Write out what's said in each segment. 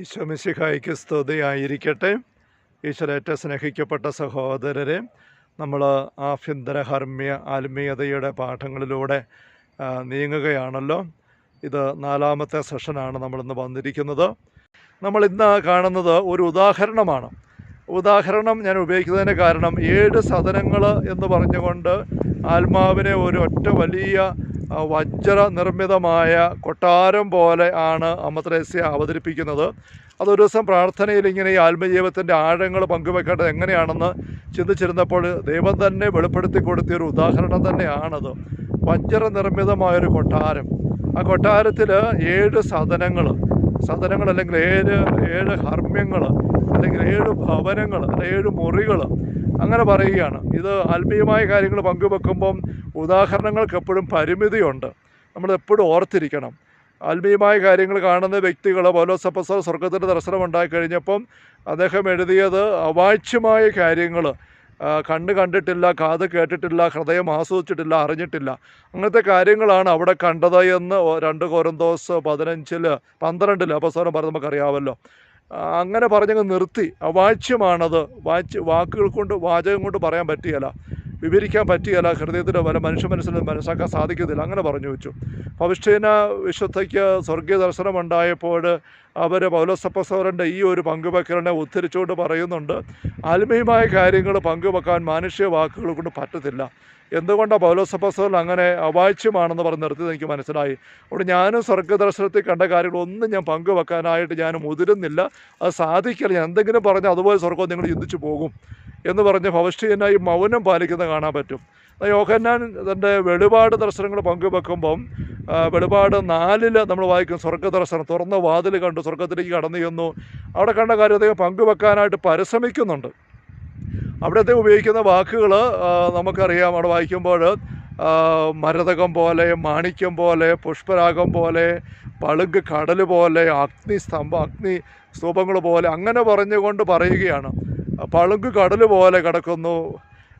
ഈശോമിശിഹായിക്ക് സ്തുതിയായിരിക്കട്ടെ. ഈശ്വരേറ്റ സ്നേഹിക്കപ്പെട്ട സഹോദരരെ നമ്മൾ ആഭ്യന്തര ഹർമ്മ്യ ആത്മീയതയുടെ പാഠങ്ങളിലൂടെ നീങ്ങുകയാണല്ലോ. ഇത് നാലാമത്തെ സെഷനാണ് നമ്മളിന്ന് വന്നിരിക്കുന്നത്. നമ്മൾ ഇന്ന് കാണുന്നത് ഒരു ഉദാഹരണമാണ്. ഉദാഹരണം ഞാൻ ഉപയോഗിക്കുന്നതിന് കാരണം ഏഴ് സദനങ്ങൾ എന്ന് പറഞ്ഞുകൊണ്ട് ആത്മാവിനെ ഒരു ഒറ്റ വലിയ വജ്ര നിർമ്മിതമായ കൊട്ടാരം പോലെ ആണ് അമ്മത്രേസ്യ അവതരിപ്പിക്കുന്നത്. അതൊരു ദിവസം പ്രാർത്ഥനയിൽ ഇങ്ങനെ ഈ ആത്മജീവിതത്തിന്റെ ആഴങ്ങൾ പങ്കുവെക്കേണ്ടത് എങ്ങനെയാണെന്ന് ചിന്തിച്ചിരുന്നപ്പോൾ ദൈവം തന്നെ വെളിപ്പെടുത്തി കൊടുത്തിയ ഒരു ഉദാഹരണം തന്നെയാണത്. വജ്ര നിർമ്മിതമായൊരു കൊട്ടാരം. ആ കൊട്ടാരത്തിൽ ഏഴ് സദനങ്ങൾ സദനങ്ങൾ അല്ലെങ്കിൽ ഏഴ് ഏഴ് ഹർമ്മ്യങ്ങൾ അല്ലെങ്കിൽ ഏഴ് ഭവനങ്ങൾ അല്ലെങ്കിൽ ഏഴ് മുറികൾ അങ്ങനെ പറയുകയാണ്. ഇത് ആത്മീയമായ കാര്യങ്ങൾ പങ്കുവെക്കുമ്പം ഉദാഹരണങ്ങൾക്ക് എപ്പോഴും പരിമിതിയുണ്ട്. നമ്മൾ എപ്പോഴും ഓർത്തിരിക്കണം. ആത്മീയമായ കാര്യങ്ങൾ കാണുന്ന വ്യക്തികൾ പൗലോസപ്പസ സ്വർഗത്തിന്റെ ദർശനം ഉണ്ടായി കഴിഞ്ഞപ്പം അദ്ദേഹം എഴുതിയത് അവാച്യമായ കാര്യങ്ങൾ. കണ്ണ് കണ്ടിട്ടില്ല കാത് കേട്ടിട്ടില്ല ഹൃദയം ആസ്വദിച്ചിട്ടില്ല അറിഞ്ഞിട്ടില്ല. അങ്ങനത്തെ കാര്യങ്ങളാണ് അവിടെ കണ്ടത് എന്ന് രണ്ട് കോരന്തോസ് പതിനഞ്ചിൽ പന്ത്രണ്ടിൽ അപ്പസ്വരം പറഞ്ഞ് നമുക്കറിയാമല്ലോ. അങ്ങനെ പറഞ്ഞങ്ങ് നിർത്തി. അവാച്യമാണത് വാച്ച് വാക്കുകൾ കൊണ്ട് വാചകം കൊണ്ട് പറയാൻ പറ്റിയല്ല വിവരിക്കാൻ പറ്റുകയല്ല ഹൃദയത്തിന്റെ പല മനുഷ്യ മനസ്സിൽ മനസ്സിലാക്കാൻ സാധിക്കത്തില്ല അങ്ങനെ പറഞ്ഞു വെച്ചു. പവിഷ്ഠീന വിശുദ്ധയ്ക്ക് സ്വർഗീയ ദർശനമുണ്ടായപ്പോൾ അവർ പൗലോസപ്പസോറിന്റെ ഈ ഒരു പങ്കുവെക്കലിനെ ഉദ്ധരിച്ചുകൊണ്ട് പറയുന്നുണ്ട് ആത്മീയമായ കാര്യങ്ങൾ പങ്കുവെക്കാൻ മാനുഷ്യ വാക്കുകൾ കൊണ്ട് പറ്റത്തില്ല. എന്തുകൊണ്ടാണ് പൗലോസപ്പസോറിൽ അങ്ങനെ അവാച്യമാണെന്ന് പറഞ്ഞ് നിർത്തിയത് എനിക്ക് മനസ്സിലായി. അവിടെ ഞാനും സ്വർഗദർശനത്തിൽ കണ്ട കാര്യങ്ങളൊന്നും ഞാൻ പങ്കുവെക്കാനായിട്ട് ഞാൻ മുതിരുന്നില്ല. അത് സാധിക്കില്ല. ഞാൻ എന്തെങ്കിലും പറഞ്ഞാൽ അതുപോലെ സ്വർഗം നിങ്ങൾ ചിന്തിച്ചു പോകും. എന്ന് പറഞ്ഞ് ഭവിഷ്യനായി മൗനം പാലിക്കുന്നത് കാണാൻ പറ്റും. യോഹന്നാൻ തന്റെ വെളിപാട് ദർശനങ്ങൾ പങ്കുവെക്കുമ്പം വെളിപാട് നാലിൽ നമ്മൾ വായിക്കും സ്വർഗ ദർശനം തുറന്ന വാതിൽ കണ്ടു സ്വർഗത്തിലേക്ക് കടന്നു ചെന്നു. അവിടെ കണ്ട കാര്യം അദ്ദേഹം പങ്കുവെക്കാനായിട്ട് പരിശ്രമിക്കുന്നുണ്ട്. അവിടെ അദ്ദേഹം ഉപയോഗിക്കുന്ന വാക്കുകൾ നമുക്കറിയാം. അവിടെ വായിക്കുമ്പോൾ മരതകം പോലെ മാണിക്യം പോലെ പുഷ്പരാഗം പോലെ പളുങ്ക് കടൽ പോലെ അഗ്നി സ്തംഭ അഗ്നി സ്തൂപങ്ങൾ പോലെ അങ്ങനെ പറഞ്ഞുകൊണ്ട് പറയുകയാണ്. പളുങ്ക് കടൽ പോലെ കിടക്കുന്നു.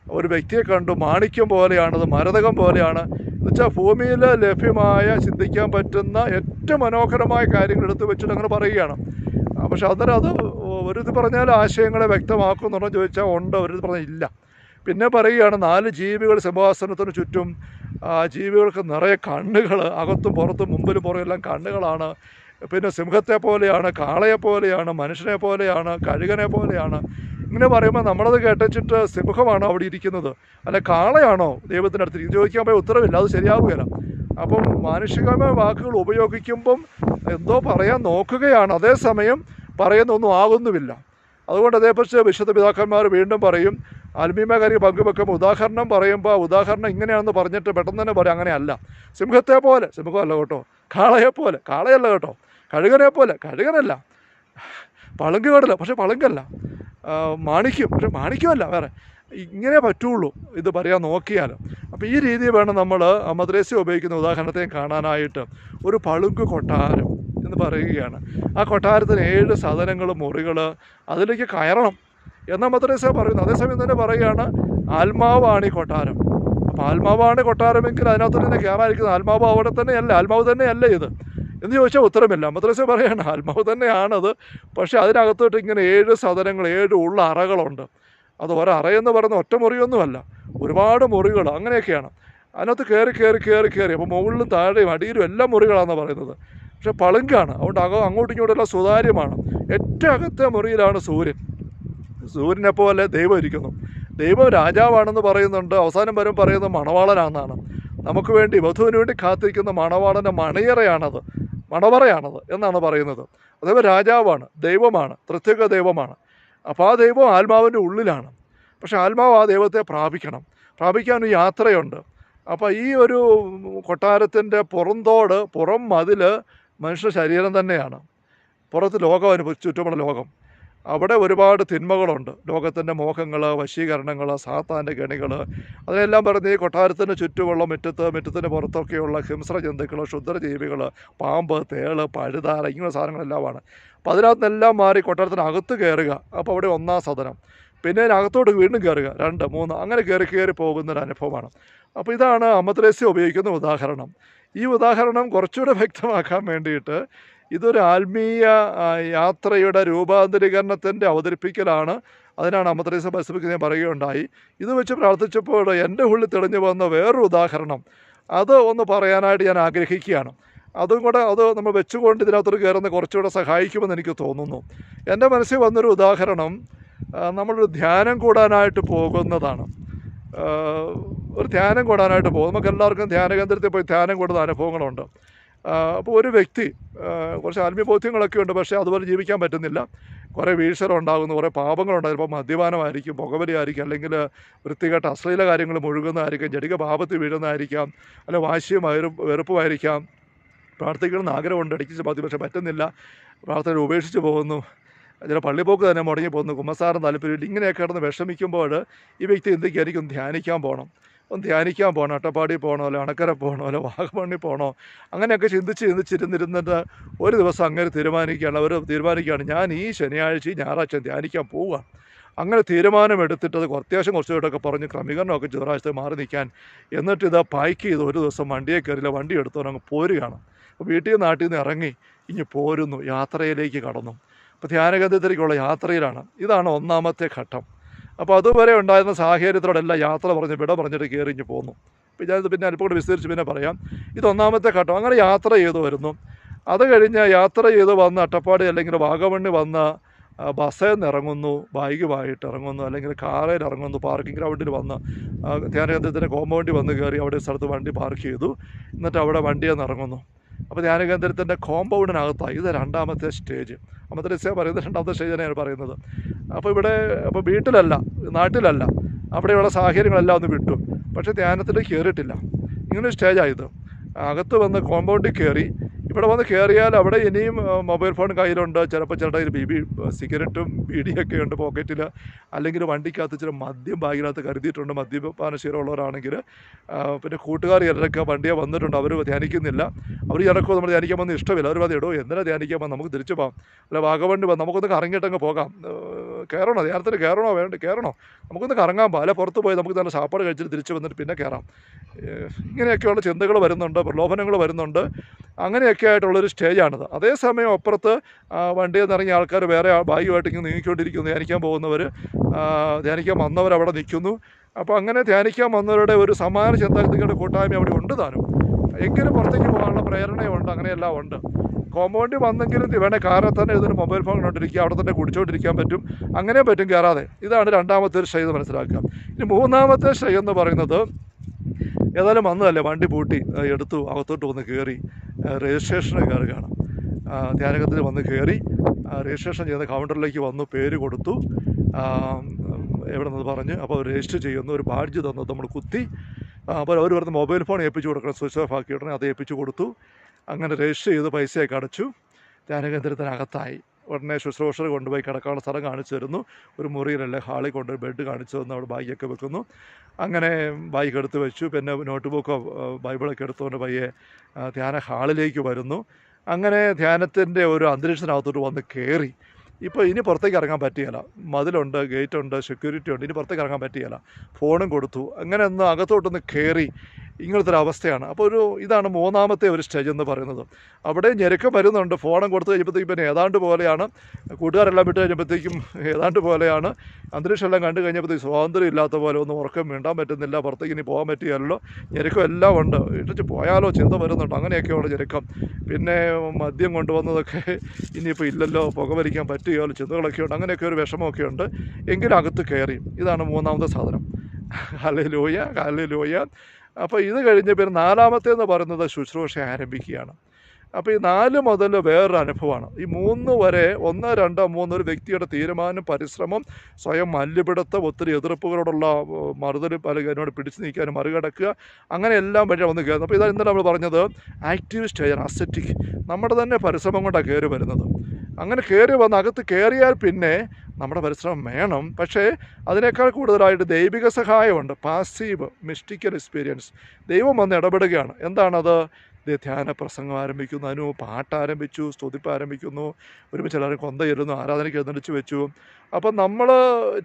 ഒരു വ്യക്തിയെ കണ്ടു മാണിക്യം പോലെയാണത് മരതകം പോലെയാണ്. എന്നുവെച്ചാൽ ഭൂമിയിൽ ലഭ്യമായ ചിന്തിക്കാൻ പറ്റുന്ന ഏറ്റവും മനോഹരമായ കാര്യങ്ങൾ എടുത്തു വെച്ചിട്ട് അങ്ങനെ പറയുകയാണ്. പക്ഷെ അന്നേരം അത് ഒരു ഇത് പറഞ്ഞാൽ ആശയങ്ങളെ വ്യക്തമാക്കുന്നുണ്ടോ ചോദിച്ചാൽ ഉണ്ട് ഒരു ഇത് പറഞ്ഞാൽ ഇല്ല. പിന്നെ പറയുകയാണ് നാല് ജീവികൾ സിംഹാസനത്തിന് ചുറ്റും ആ ജീവികൾക്ക് നിറയെ കണ്ണുകൾ അകത്തും പുറത്തും മുമ്പിലും പുറമെല്ലാം കണ്ണുകളാണ്. പിന്നെ സിംഹത്തെ പോലെയാണ് കാളയെ പോലെയാണ് മനുഷ്യനെ പോലെയാണ് കഴുകനെ പോലെയാണ്. ഇങ്ങനെ പറയുമ്പോൾ നമ്മളത് കേട്ടിട്ട് സിംഹമാണോ അവിടെ ഇരിക്കുന്നത്? അല്ല കാളയാണോ ഇത് ചോദിക്കാൻ പോയ ഉത്തരവില്ല അത് ശരിയാവുകയില്ല. അപ്പം മാനുഷികമായ വാക്കുകൾ ഉപയോഗിക്കുമ്പം എന്തോ പറയാൻ നോക്കുകയാണ്. അതേസമയം പറയുന്നൊന്നും ആകുന്നുമില്ല. അതുകൊണ്ട് അതേപ്പറ്റി വിശുദ്ധ പിതാക്കന്മാർ വീണ്ടും പറയും ആത്മീയമായ കാര്യം പങ്കുവെക്കുമ്പോൾ ഉദാഹരണം പറയുമ്പോൾ ഉദാഹരണം ഇങ്ങനെയാണെന്ന് പറഞ്ഞിട്ട് പെട്ടെന്ന് തന്നെ പറയും അങ്ങനെയല്ല. സിംഹത്തെ പോലെ സിംഹമല്ല കേട്ടോ കാളയെ പോലെ കാളയല്ല കേട്ടോ കഴുകനെ പോലെ കഴുകനല്ല. പളുങ്ക് കേടില്ല പക്ഷെ പളുങ്കല്ല. മാണിക്യം പക്ഷെ മാണിക്യമല്ല വേറെ. ഇങ്ങനെ പറ്റുള്ളൂ ഇത് പറയാൻ നോക്കിയാൽ അപ്പോൾ ഈ രീതി വേണം നമ്മൾ മദ്രസ ഉപയോഗിക്കുന്ന ഉദാഹരണത്തെയും കാണാനായിട്ട് ഒരു പളുങ്ക് കൊട്ടാരം എന്ന് പറയുകയാണ്. ആ കൊട്ടാരത്തിന് ഏഴ് സാധനങ്ങൾ മുറികൾ അതിലേക്ക് കയറണം എന്ന മദ്രസ പറയുന്നു അതേസമയം തന്നെ പറയുകയാണ് ആത്മാവാണ് ഈ കൊട്ടാരം. അപ്പോൾ ആത്മാവാണ് കൊട്ടാരമെങ്കിൽ അതിനകത്ത് തന്നെ കയറാതിരിക്കുന്നത് ആത്മാവ് അവിടെ തന്നെയല്ല ആത്മാവ് തന്നെയല്ല ഇത്. എന്ന് ചോദിച്ചാൽ ഉത്തരമില്ല. മദ്രസ പറയാണ് ആത്മാവ് തന്നെയാണത്. പക്ഷേ അതിനകത്തോട്ട് ഇങ്ങനെ ഏഴ് സദനങ്ങൾ ഏഴ് ഉള്ള അറകളുണ്ട്. അത് ഒരറയെന്ന് പറയുന്ന ഒറ്റ മുറിയൊന്നുമല്ല. ഒരുപാട് മുറികൾ അങ്ങനെയൊക്കെയാണ്. അതിനകത്ത് കയറി കയറി കയറി കയറി. അപ്പോൾ മുകളിലും താഴെയും അടിയിലും എല്ലാം മുറികളാണെന്ന് പറയുന്നത്. പക്ഷേ പളുങ്കാണ്. അതുകൊണ്ട് അകം അങ്ങോട്ടും ഇങ്ങോട്ടും സുതാര്യമാണ്. ഏറ്റവും അകത്തെ മുറിയിലാണ് സൂര്യൻ. സൂര്യനെ പോലെ ദൈവം ഇരിക്കുന്നു. ദൈവം രാജാവാണെന്ന് പറയുന്നുണ്ട്. അവസാനം വരും പറയുന്നത് മണവാളനാണെന്നാണ്. നമുക്ക് വേണ്ടി വധുവിന് വേണ്ടി കാത്തിരിക്കുന്ന മണവാളന്റെ മണിയറയാണത്. മണവറയാണത് എന്നാണ് പറയുന്നത്. അതേപോലെ രാജാവാണ് ദൈവമാണ് പ്രത്യേക ദൈവമാണ്. അപ്പോൾ ആ ദൈവം ആത്മാവിന്റെ ഉള്ളിലാണ്. പക്ഷേ ആത്മാവ് ആ ദൈവത്തെ പ്രാപിക്കണം. പ്രാപിക്കാൻ ഒരു യാത്രയുണ്ട്. അപ്പോൾ ഈ ഒരു കൊട്ടാരത്തിന്റെ പുറന്തോട് പുറം മതിൽ മനുഷ്യ ശരീരം തന്നെയാണ്. പുറത്ത് ലോകം അനുഭവിച്ച് ചുറ്റുമുള്ള ലോകം. അവിടെ ഒരുപാട് തിന്മകളുണ്ട്. ലോകത്തിന്റെ മോഹങ്ങൾ വശീകരണങ്ങൾ സാത്താന്റെ ഗണികൾ അതിനെല്ലാം പറഞ്ഞ് ഈ കൊട്ടാരത്തിന് ചുറ്റുമുള്ള മുറ്റത്ത് മുറ്റത്തിന് പുറത്തൊക്കെയുള്ള ഹിംസ്ര ജന്തുക്കൾ ക്ഷുദ്രജീവികൾ പാമ്പ് തേൾ പഴുതാര ഇങ്ങനെ സാധനങ്ങളെല്ലാമാണ്. അപ്പോൾ അതിനകത്തുനിന്നെല്ലാം മാറി കൊട്ടാരത്തിനകത്ത് കയറുക. അപ്പോൾ അവിടെ ഒന്നാം സദനം. പിന്നെ അതിനകത്തോട്ട് വീണ്ടും കയറുക. രണ്ട് മൂന്ന് അങ്ങനെ കയറി കയറി പോകുന്നൊരു അനുഭവമാണ്. അപ്പോൾ ഇതാണ് അമദ്രേസ്യ ഉപയോഗിക്കുന്ന ഉദാഹരണം. ഈ ഉദാഹരണം കുറച്ചുകൂടെ വ്യക്തമാക്കാൻ വേണ്ടിയിട്ട് ഇതൊരു ആത്മീയ യാത്രയുടെ രൂപാന്തരീകരണത്തിന്റെ അവതരിപ്പിക്കലാണ്. അതിനാണ് അമദ്രീസ പസിഫിക് ഞാൻ പറയുകയുണ്ടായി. ഇത് വെച്ച് പ്രാർത്ഥിച്ചപ്പോൾ എന്റെ ഉള്ളിൽ തെളിഞ്ഞു വന്ന വേറൊരു ഉദാഹരണം. അത് ഒന്ന് പറയാനായിട്ട് ഞാൻ ആഗ്രഹിക്കുകയാണ്. അതും കൂടെ അത് നമ്മൾ വെച്ചുകൊണ്ട് ഇതിനകത്തോട്ട് കയറുന്ന കുറച്ചുകൂടെ സഹായിക്കുമെന്ന് എനിക്ക് തോന്നുന്നു. എന്റെ മനസ്സിൽ വന്നൊരു ഉദാഹരണം നമ്മളൊരു ധ്യാനം കൂടാനായിട്ട് പോകുന്നതാണ്. ഒരു ധ്യാനം കൂടാനായിട്ട് പോകും. നമുക്ക് എല്ലാവർക്കും ധ്യാന കേന്ദ്രത്തിൽ പോയി ധ്യാനം കൂടുന്ന അനുഭവങ്ങളുണ്ട്. അപ്പോൾ ഒരു വ്യക്തി കുറച്ച് ആത്മീയ ബോധ്യങ്ങളൊക്കെ ഉണ്ട് പക്ഷേ അതുപോലെ ജീവിക്കാൻ പറ്റുന്നില്ല. കുറേ വീഴ്ചകളുണ്ടാകുന്നു കുറേ പാപങ്ങളുണ്ടാകും ചിലപ്പോൾ മദ്യപാനമായിരിക്കും പുകവലിയായിരിക്കും അല്ലെങ്കിൽ വൃത്തികെട്ട അശ്ലീല കാര്യങ്ങൾ മുഴുകുന്നതായിരിക്കും ജടിക പാപത്തിൽ വീഴുന്നതായിരിക്കാം അല്ലെങ്കിൽ വാശിയും വെറുപ്പ് വെറുപ്പുമായിരിക്കാം. പ്രാർത്ഥിക്കണമെന്ന് ആഗ്രഹമുണ്ട് ഇടയ്ക്ക് ചപ്പാത്തി പക്ഷേ പറ്റുന്നില്ല. പ്രാർത്ഥന ഉപേക്ഷിച്ച് പോകുന്നു. ചില പള്ളിപ്പോക്ക് തന്നെ മുടങ്ങി പോകുന്നു കുമ്മസാരം താല്പര്യമില്ല ഇങ്ങനെയൊക്കെ കിടന്ന് വിഷമിക്കുമ്പോൾ ഈ വ്യക്തി എന്തൊക്കെയായിരിക്കും ധ്യാനിക്കാൻ പോകണം. ഒന്ന് ധ്യാനിക്കാൻ പോകണം അട്ടപ്പാടി പോകണോ അല്ലെ അണക്കര പോകണോ അല്ലെ വാഗമണ്ണി പോകണോ അങ്ങനെയൊക്കെ ചിന്തിച്ച് ചിന്തിച്ചിരുന്നിരുന്നിട്ട് ഒരു ദിവസം അങ്ങനെ തീരുമാനിക്കുകയാണ് അവർ തീരുമാനിക്കുകയാണ്. ഞാൻ ഈ ശനിയാഴ്ച ഞായറാഴ്ച ധ്യാനിക്കാൻ പോവുക അങ്ങനെ തീരുമാനമെടുത്തിട്ട് അത് അത്യാവശ്യം കുറച്ചുകൂടെയൊക്കെ പറഞ്ഞ് ക്രമീകരണമൊക്കെ ചൊവ്വാഴ്ച മാറി നിൽക്കാൻ എന്നിട്ട് ഇത് പാക്ക് ചെയ്ത് ഒരു ദിവസം വണ്ടിയെ കയറില്ല വണ്ടി എടുത്തോണ്ട് അങ്ങ് പോരുകയാണ്. അപ്പോൾ വീട്ടിൽ നിന്ന് നാട്ടിൽ നിന്ന് ഇറങ്ങി ഇനി പോരുന്നു യാത്രയിലേക്ക് കടന്നു. അപ്പോൾ ധ്യാനകേന്ദ്രത്തിലേക്കുള്ള യാത്രയിലാണ്. ഇതാണ് ഒന്നാമത്തെ ഘട്ടം. അപ്പോൾ അതുവരെ ഉണ്ടായിരുന്ന സാഹചര്യത്തോടെല്ലാം യാത്ര പറഞ്ഞ് വിട പറഞ്ഞിട്ട് കയറി ഇഞ്ഞ് പോന്നു. അപ്പോൾ ഞാനിത് പിന്നെ അല്പം കൂടി വിസ്തരിച്ച് പിന്നെ പറയാം. ഇത് ഒന്നാമത്തെ ഘട്ടം അങ്ങനെ യാത്ര ചെയ്തു വരുന്നു. അത് കഴിഞ്ഞ് യാത്ര ചെയ്ത് വന്ന് അട്ടപ്പാടി അല്ലെങ്കിൽ വാഗമണ്ണി വന്ന് ബസ്സിൽ നിന്ന് ഇറങ്ങുന്നു ബൈക്കുമായിട്ട് ഇറങ്ങുന്നു അല്ലെങ്കിൽ കാറിൽ ഇറങ്ങുന്നു പാർക്കിംഗ് ഗ്രൗണ്ടിൽ വന്ന് ധ്യാനകേന്ദ്രത്തിന്റെ കോമ്പൗണ്ടിൽ വന്ന് കയറി അവിടെ സ്ഥലത്ത് വണ്ടി പാർക്ക് ചെയ്തു. എന്നിട്ട് അവിടെ വണ്ടിയിൽ നിന്ന് ഇറങ്ങുന്നു. അപ്പോൾ ധ്യാനകേന്ദ്രത്തിന്റെ കോമ്പൗണ്ടിനകത്തായി ഇത് രണ്ടാമത്തെ സ്റ്റേജ് അമദ്രസ്യ പറയുന്നത് രണ്ടാമത്തെ സ്റ്റേജ് തന്നെയാണ് പറയുന്നത്. അപ്പോൾ ഇവിടെ അപ്പോൾ വീട്ടിലല്ല നാട്ടിലല്ല. അവിടെയുള്ള സാഹചര്യങ്ങളെല്ലാം ഒന്ന് വിട്ടു. പക്ഷേ ധ്യാനത്തിൽ കയറിയിട്ടില്ല ഇങ്ങനൊരു സ്റ്റേജായത് അകത്ത് വന്ന് കോമ്പൗണ്ടിൽ കയറി ഇവിടെ വന്ന് കയറിയാൽ അവിടെ ഇനിയും മൊബൈൽ ഫോൺ കയ്യിലുണ്ട്. ചിലപ്പോൾ ചിലരുടെ കയ്യിൽ ബി ബി സിഗരറ്റും ബീഡിയൊക്കെ ഉണ്ട് പോക്കറ്റിൽ അല്ലെങ്കിൽ വണ്ടിക്കകത്ത് ചില മദ്യം ബാഗിനകത്ത് കരുതിയിട്ടുണ്ട്. മദ്യപാനശീലമുള്ളവരാണെങ്കിൽ പിന്നെ കൂട്ടുകാർ ചിലരൊക്കെ വണ്ടിയെ വന്നിട്ടുണ്ട്. അവർ ധ്യാനിക്കുന്നില്ല. അവർ ചിലപ്പോൾ നമ്മൾ ധ്യാനിക്കാൻ വന്ന് ഇഷ്ടമില്ല. അവർ പറഞ്ഞു ഇടോ എന്തിനാ ധ്യാനിക്കാൻ വന്ന്? നമുക്ക് തിരിച്ചു പോകാം. അല്ല വാഗവണ്ടി വന്ന് നമുക്കൊന്ന് കറങ്ങിയിട്ടങ്ങ് പോകാം. കയറണോ? ധ്യാനത്തിന് കയറണോ? വേണ്ട കയറണോ? നമുക്കൊന്ന് കറങ്ങാൻ അല്ല പുറത്ത് പോയി നമുക്ക് നല്ല സാപ്പാട് കഴിച്ചിട്ട് തിരിച്ച് വന്നിട്ട് പിന്നെ കയറാം. ഇങ്ങനെയൊക്കെയുള്ള ചിന്തകൾ വരുന്നുണ്ട്. പ്രലോഭനങ്ങൾ വരുന്നുണ്ട്. അങ്ങനെയൊക്കെ ആയിട്ടുള്ളൊരു സ്റ്റേജാണിത്. അതേസമയം അപ്പുറത്ത് വണ്ടിയിൽ നിന്ന് ഇറങ്ങിയ ആൾക്കാർ വേറെ ബാഗുമായിട്ട് ഇങ്ങനെ നീങ്ങിക്കൊണ്ടിരിക്കുന്നു. ധ്യാനിക്കാൻ പോകുന്നവർ ധ്യാനിക്കാൻ വന്നവർ അവിടെ നിൽക്കുന്നു. അപ്പോൾ അങ്ങനെ ധ്യാനിക്കാൻ വന്നവരുടെ ഒരു സമാന ചിന്താഗതികളുടെ കൂട്ടായ്മ അവിടെ ഉണ്ട് താനും. എങ്കിലും പുറത്തേക്ക് പോകാനുള്ള പ്രേരണയുണ്ട് അങ്ങനെയെല്ലാം ഉണ്ട്. കോമ്പൗണ്ടിൽ വന്നെങ്കിലും വേണേൽ കാറിൽ തന്നെ ഇതിന് മൊബൈൽ ഫോൺ കണ്ടിരിക്കുക അവിടെ തന്നെ കുടിച്ചുകൊണ്ടിരിക്കാൻ പറ്റും അങ്ങനെ പറ്റും കയറാതെ. ഇതാണ് രണ്ടാമത്തെ ഒരു ഷൈ മനസ്സിലാക്കുക. ഇനി മൂന്നാമത്തെ എന്ന് പറയുന്നത് ഏതായാലും വന്നതല്ലേ വണ്ടി പൂട്ടി എടുത്തു അകത്തോട്ട് വന്ന് കയറി. രജിസ്ട്രേഷന് കയറുകയാണ് കാണാം. ധ്യാനകത്തിൽ വന്ന് കയറി രജിസ്ട്രേഷൻ ചെയ്ത കൗണ്ടറിലേക്ക് വന്നു പേര് കൊടുത്തു. എവിടെ നിന്ന് പറഞ്ഞ് അപ്പോൾ രജിസ്റ്റർ ചെയ്യുന്നു. ഒരു ബാഡ്ജ് തന്നു നമ്മൾ കുത്തി. അപ്പോൾ അവർ പറഞ്ഞ് മൊബൈൽ ഫോൺ ഏൽപ്പിച്ചു കൊടുക്കണം സ്വിച്ച് ഓഫ് ആക്കി ഉടനെ അത് ഏൽപ്പിച്ചു കൊടുത്തു. അങ്ങനെ രജിസ്റ്റർ ചെയ്ത് പൈസയൊക്കെ അടച്ചു. ധ്യാനകേന്ദ്രത്തിനകത്തായി. ഉടനെ ശുശ്രൂഷർ കൊണ്ടുപോയി കിടക്കാനുള്ള സ്ഥലം കാണിച്ചു തരുന്നു. ഒരു മുറിയിലല്ലേ ഹാളിൽ കൊണ്ടുപോയി ബെഡ് കാണിച്ചു തന്നു. അവിടെ ബാഗൊക്കെ വെക്കുന്നു. അങ്ങനെ ബാഗ് എടുത്ത് വെച്ചു. പിന്നെ നോട്ട് ബുക്കോ ബൈബിളൊക്കെ എടുത്തുകൊണ്ട് പയ്യെ ധ്യാന ഹാളിലേക്ക് വരുന്നു. അങ്ങനെ ധ്യാനത്തിന്റെ ഒരു അന്തരീക്ഷത്തിനകത്തോട്ട് വന്ന് കയറി. ഇപ്പോൾ ഇനി പുറത്തേക്ക് ഇറങ്ങാൻ പറ്റുകയില്ല മതിലുണ്ട് ഗേറ്റുണ്ട് സെക്യൂരിറ്റി ഉണ്ട്. ഇനി പുറത്തേക്ക് ഇറങ്ങാൻ പറ്റിയല്ല. ഫോണും കൊടുത്തു. അങ്ങനെ ഒന്ന് അകത്തോട്ടൊന്ന് കയറി. ഇങ്ങനത്തെ ഒരു അവസ്ഥയാണ് അപ്പോൾ ഒരു ഇതാണ് മൂന്നാമത്തെ ഒരു സ്റ്റേജ് എന്ന് പറയുന്നത്. അവിടെ ഞെരുക്കം വരുന്നുണ്ട്. ഫോണും കൊടുത്തു കഴിയുമ്പോഴത്തേക്കും പിന്നെ ഏതാണ്ട് പോലെയാണ്. കൂട്ടുകാരെല്ലാം വിട്ട് കഴിഞ്ഞപ്പോഴത്തേക്കും ഏതാണ്ട് പോലെയാണ്. അന്തരീക്ഷമെല്ലാം കണ്ടു കഴിഞ്ഞപ്പോഴത്തേക്ക് സ്വാതന്ത്ര്യം ഇല്ലാത്ത പോലെ ഒന്നും ഉറക്കം വീണ്ടാൻ പറ്റുന്നില്ല. പുറത്തേക്ക് ഇനി പോകാൻ പറ്റിയല്ലോ ഞെരുക്കം എല്ലാം ഉണ്ട്. ഇട്ടിച്ച് പോയാലോ ചിന്ത വരുന്നുണ്ട്. അങ്ങനെയൊക്കെയുള്ള ഞെരുക്കം. പിന്നെ മദ്യം കൊണ്ടുവന്നതൊക്കെ ഇനിയിപ്പോൾ ഇല്ലല്ലോ. പുകവലിക്കാൻ പറ്റുകയല്ലോ ചിന്തകളൊക്കെ ഉണ്ട്. അങ്ങനെയൊക്കെ ഒരു വിഷമമൊക്കെ ഉണ്ട്. എങ്കിലും അകത്ത് കയറി. ഇതാണ് മൂന്നാമത്തെ സാധനം. ഹലേ ലോയ ഹലേ ലോയ അപ്പോൾ ഇത് കഴിഞ്ഞ പിന്നെ നാലാമത്തേന്ന് പറയുന്നത് ശുശ്രൂഷ ആരംഭിക്കുകയാണ്. അപ്പോൾ ഈ നാല് മുതൽ വേറൊരു അനുഭവമാണ്. ഈ മൂന്ന് വരെ ഒന്ന് രണ്ടോ മൂന്ന് ഒരു വ്യക്തിയുടെ തീരുമാനം പരിശ്രമം സ്വയം മല്ലുപിടുത്തം ഒത്തിരി എതിർപ്പുകളോടുള്ള മറുതൽ പല അതിനോട് പിടിച്ചു നീക്കാനും മറികടക്കുക അങ്ങനെ എല്ലാം വഴി വന്ന് കയറുന്നു. അപ്പോൾ ഇതാണ് ഇന്നലെ നമ്മൾ പറഞ്ഞത് ആക്റ്റീവ് സ്റ്റേജ് അസറ്റിക് നമ്മുടെ തന്നെ പരിശ്രമം കൊണ്ടാണ് കയറി വരുന്നത്. അങ്ങനെ കയറി വന്ന് അകത്ത് കയറിയാൽ പിന്നെ നമ്മുടെ പരിശ്രമം വേണം. പക്ഷേ അതിനേക്കാൾ കൂടുതലായിട്ട് ദൈവിക സഹായമുണ്ട്. പാസീവ് മിസ്റ്റിക്കൽ എക്സ്പീരിയൻസ് ദൈവം വന്ന് ഇടപെടുകയാണ്. എന്താണത്? ധ്യാന പ്രസംഗം ആരംഭിക്കുന്നു. അതിന് പാട്ട് ആരംഭിച്ചു സ്തുതിപ്പ് ആരംഭിക്കുന്നു. ഒരുമിച്ച് എല്ലാവരും കൊന്ത ചെല്ലുന്നു ആരാധനയ്ക്ക് എഴുന്നടിച്ച് വെച്ചു. അപ്പം നമ്മൾ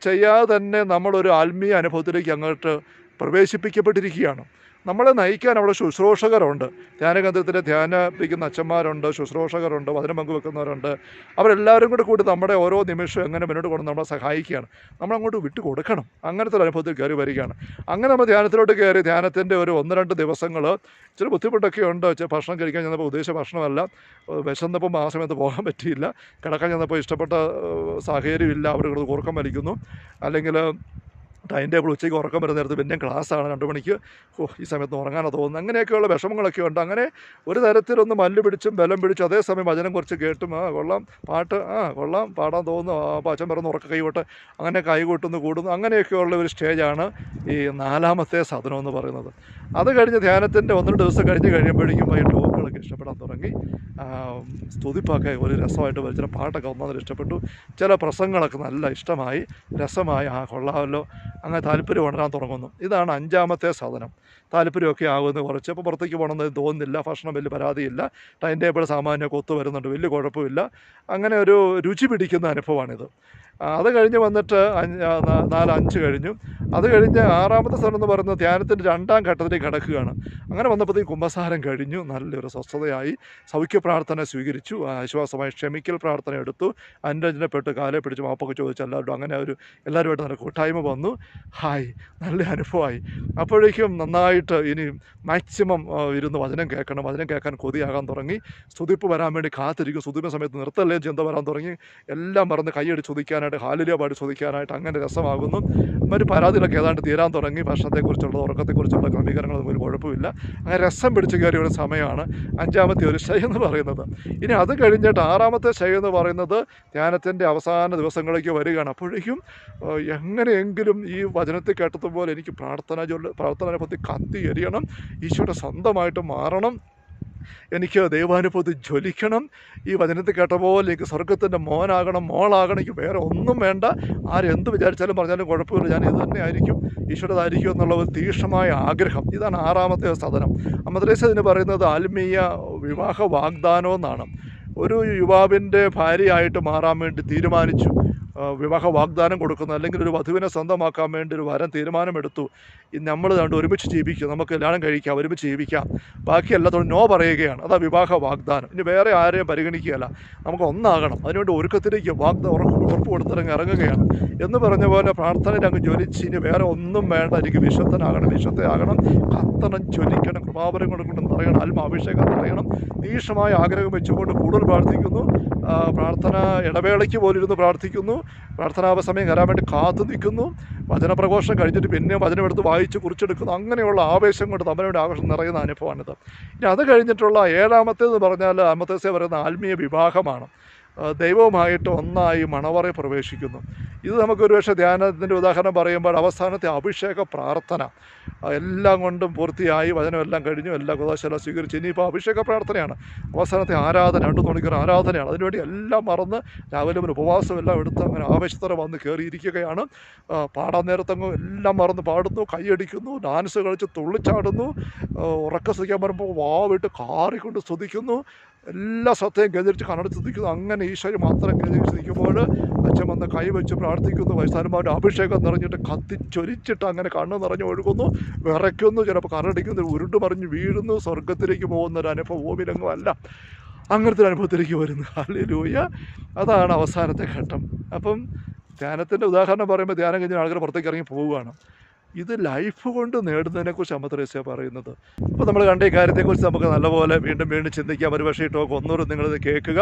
ചെയ്യാതെ തന്നെ നമ്മളൊരു ആത്മീയ അനുഭവത്തിലേക്ക് അങ്ങോട്ട് പ്രവേശിപ്പിക്കപ്പെട്ടിരിക്കുകയാണ്. നമ്മളെ നയിക്കാൻ അവിടെ ശുശ്രൂഷകരുണ്ട്. ധ്യാനകേന്ദ്രത്തിൽ ധ്യാനിപ്പിക്കുന്ന അച്ഛന്മാരുണ്ട് ശുശ്രൂഷകരുണ്ട് വചനം പങ്കുവെക്കുന്നവരുണ്ട്. അവരെല്ലാവരും കൂടെ കൂടി നമ്മുടെ ഓരോ നിമിഷം എങ്ങനെ മുന്നോട്ട് കൊണ്ട് നമ്മളെ സഹായിക്കുകയാണ്. നമ്മളങ്ങോട്ട് വിട്ടു കൊടുക്കണം. അങ്ങനത്തെ ഒരു അനുഭവത്തിൽ കയറി വരികയാണ്. അങ്ങനെ നമ്മൾ ധ്യാനത്തിലോട്ട് കയറി ധ്യാനത്തിന്റെ ഒരു ഒന്ന് രണ്ട് ദിവസങ്ങൾ ഇച്ചിരി ബുദ്ധിമുട്ടൊക്കെ ഉണ്ട്. ഭക്ഷണം കഴിക്കാൻ ചെന്നപ്പോൾ ഉദ്ദേശിച്ച ഭക്ഷണമല്ല. വിശന്നപ്പം ആ സമയത്ത് പോകാൻ പറ്റിയില്ല. കിടക്കാൻ ചെന്നപ്പോൾ ഇഷ്ടപ്പെട്ട സാഹചര്യമില്ല. അവർ കൂർക്കം വലിക്കുന്നു. അല്ലെങ്കിൽ ടൈം ടേബിൾ ഉച്ചയ്ക്ക് ഉറക്കം വരുന്ന നേരത്ത് പിന്നെയും ക്ലാസ്സാണ് രണ്ട് മണിക്ക് ഓ ഈ സമയത്ത് ഉറങ്ങാനോ തോന്നുന്നു അങ്ങനെയൊക്കെയുള്ള വിഷമങ്ങളൊക്കെ ഉണ്ട്. അങ്ങനെ ഒരു തരത്തിലൊന്ന് മല്ല് പിടിച്ചും ബലം പിടിച്ചും അതേസമയം വചനം കുറച്ച് കേട്ടും ആ കൊള്ളാം പാട്ട് ആ കൊള്ളാം പാടാൻ തോന്നുന്നു അച്ഛൻ പറയുന്നു ഉറക്ക കൈകൊട്ട് അങ്ങനെ കൈകൊട്ടുന്നു കൂടുന്നു. അങ്ങനെയൊക്കെയുള്ള ഒരു സ്റ്റേജാണ് ഈ നാലാമത്തെ സാധനമെന്ന് പറയുന്നത്. അത് കഴിഞ്ഞ് ധ്യാനത്തിന്റെ ഒന്ന് ദിവസം കഴിഞ്ഞ് കഴിയുമ്പോഴേക്കും വൈകിട്ട് ഇഷ്ടപ്പെടാൻ തുടങ്ങി. സ്തുതിപ്പൊക്കെ ഒരു രസമായിട്ട് വരും ചില പാട്ടൊക്കെ ഒന്നാമത് ഇഷ്ടപ്പെട്ടു. ചില പ്രസംഗങ്ങളൊക്കെ നല്ല ഇഷ്ടമായി. രസമായി. ആ കൊള്ളാമല്ലോ. അങ്ങനെ താല്പര്യം ഉണരാൻ തുടങ്ങുന്നു. ഇതാണ് അഞ്ചാമത്തെ സാധനം. താല്പര്യമൊക്കെ ആകുമെന്ന് കുറച്ച്. അപ്പോൾ പുറത്തേക്ക് പോകണമെന്ന് തോന്നുന്നില്ല. ഭക്ഷണം വലിയ പരാതിയില്ല. ടൈം ടേബിൾ സാമാന്യമൊക്കെ ഒത്തു വരുന്നുണ്ട്. വലിയ കുഴപ്പമില്ല. അങ്ങനെ ഒരു രുചി പിടിക്കുന്ന അനുഭവമാണിത്. അത് കഴിഞ്ഞ് വന്നിട്ട് നാല് അഞ്ച് കഴിഞ്ഞു. അത് കഴിഞ്ഞ് ആറാമത്തെ സ്ഥലം എന്ന് പറയുന്നത് ധ്യാനത്തിന്റെ രണ്ടാം ഘട്ടത്തിലേക്ക് കിടക്കുകയാണ്. അങ്ങനെ വന്നപ്പോഴത്തേക്കും കുംഭസാരം കഴിഞ്ഞു. നല്ലൊരു സ്വസ്ഥതയായി. സൗഖ്യ പ്രാർത്ഥന സ്വീകരിച്ചു. ആശ്വാസമായി ക്ഷമിക്കൽ പ്രാർത്ഥന എടുത്തു. അനുരഞ്ജനപ്പെട്ട് കാലെ പിടിച്ച് മാപ്പൊക്കെ ചോദിച്ചു എല്ലാവരും അങ്ങനെ ഒരു എല്ലാവരുമായിട്ട് നല്ല കൂട്ടായ്മ വന്നു. ഹായ് നല്ല അനുഭവമായി. അപ്പോഴേക്കും നന്നായിട്ട് ഇനി മാക്സിമം ഇരുന്ന് വചനം കേൾക്കണം. വചനം കേൾക്കാൻ കൊതിയാകാൻ തുടങ്ങി. സ്തുതിപ്പ് വരാൻ വേണ്ടി കാത്തിരിക്കും. സ്തുതിപ്പ് സമയത്ത് നിർത്തല്ലേ ചിന്ത വരാൻ തുടങ്ങി. എല്ലാം മറന്ന് കൈയടി ചോദിക്കാനായിട്ട് ഹാലിലിയ പാടി ചോദിക്കാനായിട്ട് അങ്ങനെ രസമാകുന്നു. മറ്റു പരാതികളൊക്കെ ഏതാണ്ട് തീരാൻ തുടങ്ങി. ഭക്ഷണത്തെക്കുറിച്ചുള്ള ഉറക്കത്തെക്കുറിച്ചുള്ള ക്രമീകരണങ്ങളൊന്നും ഒരു കുഴപ്പമില്ല. അങ്ങനെ രസം പിടിച്ച് കയറിയ ഒരു സമയമാണ് അഞ്ചാമത്തെ ഒരു ശൈ എന്ന് പറയുന്നത്. ഇനി അത് കഴിഞ്ഞിട്ട് ആറാമത്തെ ശൈ എന്ന് പറയുന്നത് ധ്യാനത്തിന്റെ അവസാന ദിവസങ്ങളിലേക്ക് വരികയാണ്. അപ്പോഴേക്കും എങ്ങനെയെങ്കിലും ഈ വചനത്തിൽ കേട്ടതുപോലെ എനിക്ക് പ്രാർത്ഥന ജോലി പ്രാർത്ഥന പറ്റി എരിയണം ഈശോയുടെ സ്വന്തമായിട്ട് മാറണം. എനിക്ക് ദൈവാനുഭവത്തിൽ ജ്വലിക്കണം. ഈ വചനത്തിൽ കേട്ട പോലെ എനിക്ക് സ്വർഗത്തിന്റെ മോനാകണം മോളാകണം. എനിക്ക് വേറെ ഒന്നും വേണ്ട. ആരെന്ത് വിചാരിച്ചാലും പറഞ്ഞാലും കുഴപ്പമില്ല. ഞാൻ ഇത് തന്നെ ആയിരിക്കും. ഈശ്വരതായിരിക്കും എന്നുള്ള ഒരു തീക്ഷണമായ ആഗ്രഹം. ഇതാണ് ആറാമത്തെ സാധനം. അമദ്രേസ് ഇതിന് പറയുന്നത് ആത്മീയ വിവാഹ വാഗ്ദാനം എന്നാണ് ഒരു യുവാവിന്റെ ഭാര്യയായിട്ട് മാറാൻ വേണ്ടി തീരുമാനിച്ചു. വിവാഹ വാഗ്ദാനം കൊടുക്കുന്നു അല്ലെങ്കിൽ ഒരു വധുവിനെ സ്വന്തമാക്കാൻ വേണ്ടി ഒരു വരം തീരുമാനമെടുത്തു. നമ്മൾ രണ്ട് ഒരുമിച്ച് ജീവിക്കുക നമുക്ക് കല്യാണം കഴിക്കാം ഒരുമിച്ച് ജീവിക്കാം. ബാക്കി എല്ലാത്തോടും നോ പറയുകയാണ്. അതാ വിവാഹ വാഗ്ദാനം. ഇനി വേറെ ആരെയും പരിഗണിക്കുകയല്ല. നമുക്ക് ഒന്നാകണം. അതിനുവേണ്ടി ഒരുക്കത്തിലേക്ക് വാഗ്ദാനം ഉറപ്പ് കൊടുത്തിറങ്ങി ഇറങ്ങുകയാണ്. എന്ന് പറഞ്ഞ പോലെ പ്രാർത്ഥനയിൽ അങ്ങ് ജ്വലിച്ച് ഇനി വേറെ ഒന്നും വേണ്ട. എനിക്ക് വിശുദ്ധനാകണം വിശുദ്ധയാകണം. കത്തണം ജ്വലിക്കണം. കൃപാപരം കൊണ്ട് കൊണ്ട് നിറയണം. ആത്മാഭിഷേകം നിറയണം. തീക്ഷണമായ ആഗ്രഹം വെച്ചുകൊണ്ട് കൂടുതൽ പ്രാർത്ഥിക്കുന്നു. പ്രാർത്ഥന ഇടവേളയ്ക്ക് പോലിരുന്ന് പ്രാർത്ഥിക്കുന്നു. പ്രാർത്ഥനാ സമയം കയറാൻ വേണ്ടി കാത്തു നിൽക്കുന്നു. വചനപ്രഘോഷം കഴിഞ്ഞിട്ട് പിന്നെ വചനമെടുത്ത് വായിച്ച് കുറിച്ചെടുക്കുന്നു. അങ്ങനെയുള്ള ആവേശം കൊണ്ട് തമ്മിലൂടെ ആവേശം നിറയുന്ന അനുഭവമാണിത്. ഇനി അത് കഴിഞ്ഞിട്ടുള്ള ഏഴാമത്തേത് പറഞ്ഞാൽ അമത്തേസെ പറയുന്ന ആത്മീയ വിവാഹമാണ്. ദൈവവുമായിട്ട് ഒന്നായി മണവറെ പ്രവേശിക്കുന്നു. ഇത് നമുക്ക് ഒരുപക്ഷെ ധ്യാനത്തിന്റെ ഉദാഹരണം പറയുമ്പോൾ അവസാനത്തെ അഭിഷേക പ്രാർത്ഥന. എല്ലാം കൊണ്ടും പൂർത്തിയായി വചനമെല്ലാം കഴിഞ്ഞു എല്ലാ കുതാശല സ്വീകരിച്ചു. ഇനിയിപ്പോൾ അഭിഷേക പ്രാർത്ഥനയാണ്. അവസാനത്തെ ആരാധന രണ്ട് മണിക്കൂർ ആരാധനയാണ്. അതിനുവേണ്ടി എല്ലാം മറന്ന് രാവിലെ ഒരു ഉപവാസം എല്ലാം എടുത്ത് അങ്ങനെ ആവേശത്തോടെ വന്ന് കയറിയിരിക്കുകയാണ്. പാടാൻ നേരത്തങ്ങ് എല്ലാം മറന്ന് പാടുന്നു കൈയടിക്കുന്നു ഡാൻസ് കളിച്ച് തുള്ളിച്ചാടുന്നു. ഉറക്കം സ്തുതിക്കാൻ പറയുമ്പോൾ വാവിട്ട് കാറിക്കൊണ്ട് സ്തുതിക്കുന്നു. എല്ലാ ശ്രദ്ധയും കേന്ദ്രീകരിച്ച് കണ്ണടച്ച് നിൽക്കുന്നു. അങ്ങനെ ഈശ്വരി മാത്രം കേന്ദ്രീകരിച്ച് നിൽക്കുമ്പോൾ അച്ഛൻ വന്ന് കൈവച്ച് പ്രാർത്ഥിക്കുന്നു. വയസ്സാന്മാരുടെ അഭിഷേകം നിറഞ്ഞിട്ട് കത്തിച്ചൊരിച്ചിട്ട് അങ്ങനെ കണ്ണ് നിറഞ്ഞ് ഒഴുകുന്നു. വിറയ്ക്കുന്നു. ചിലപ്പോൾ കറടിക്കുന്നു ഉരുണ്ട് മറിഞ്ഞ് വീഴുന്നു. സ്വർഗത്തിലേക്ക് പോകുന്ന ഒരു അനുഭവം ഭൂമിയിലെങ്ങും അല്ല. അങ്ങനത്തെ ഒരു അനുഭവത്തിലേക്ക് വരുന്നു. ഹല്ലേലൂയ. അതാണ് അവസാനത്തെ ഘട്ടം. അപ്പം ധ്യാനത്തിന്റെ ഉദാഹരണം പറയുമ്പോൾ ധ്യാനം കഴിഞ്ഞ ആളുകൾ പുറത്തേക്ക് ഇറങ്ങി പോവുകയാണ്. ഇത് ലൈഫ് കൊണ്ട് നേടുന്നതിനെക്കുറിച്ച് അമ്മത്രേസ്യ പറയുന്നത്. അപ്പോൾ നമ്മൾ കണ്ട ഈ കാര്യത്തെക്കുറിച്ച് നമുക്ക് നല്ലപോലെ വീണ്ടും വീണ്ടും ചിന്തിക്കാം. ഒരുപക്ഷെ ഈ ടോക്ക് നിങ്ങൾ നിങ്ങളിത് കേൾക്കുക.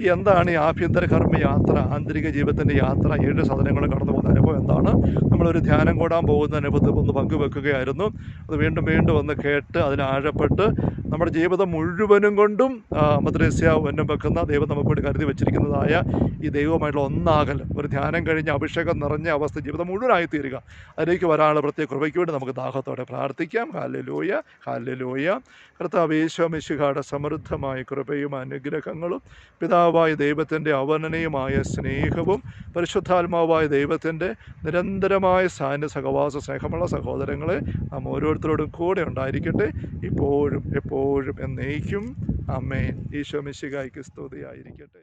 ഈ എന്താണ് ഈ ആഭ്യന്തര കർമ്മ യാത്ര ആന്തരിക ജീവിതത്തിന്റെ യാത്ര ഏഴ് സാധനങ്ങളും കടന്നു പോകുന്ന അനുഭവം എന്താണ്? നമ്മളൊരു ധ്യാനം കൂടാൻ പോകുന്ന അനുഭവത്തിൽ ഒന്ന് പങ്കുവെക്കുകയായിരുന്നു. അത് വീണ്ടും വീണ്ടും ഒന്ന് കേട്ട് അതിനാഴപ്പെട്ട് നമ്മുടെ ജീവിതം മുഴുവനും കൊണ്ടും മദ്രസ്യ ഉന്നം വെക്കുന്ന ദൈവം നമുക്ക് വേണ്ടി കരുതി വെച്ചിരിക്കുന്നതായ ഈ ദൈവമായിട്ടുള്ള ഒന്നാകൽ ഒരു ധ്യാനം കഴിഞ്ഞ് അഭിഷേകം നിറഞ്ഞ അവസ്ഥ ജീവിതം മുഴുവനായി തീരുക അതിലേക്ക് വരാനുള്ള പ്രത്യേക കൃപയ്ക്ക് വേണ്ടി നമുക്ക് ദാഹത്തോടെ പ്രാർത്ഥിക്കാം. ഹാലലൂയ ഹാലലൂയ കർത്താവ് ഈശോമിശിഹായുടെ സമൃദ്ധമായ കൃപയും അനുഗ്രഹങ്ങളും പിതാവായ ദൈവത്തിന്റെ അവർണനയുമായ സ്നേഹവും പരിശുദ്ധാത്മാവായ ദൈവത്തിന്റെ നിരന്തരമായ സാന്നിധ്യ സഹവാസ സ്നേഹമുള്ള സഹോദരങ്ങളെ നാം ഓരോരുത്തരോടും കൂടെ ഉണ്ടായിരിക്കട്ടെ. ഇപ്പോഴും എപ്പോഴും എന്നേക്കും. അമ്മേൻ ഈശോ മിശിഹായ്ക്ക് സ്തുതിയായിരിക്കട്ടെ.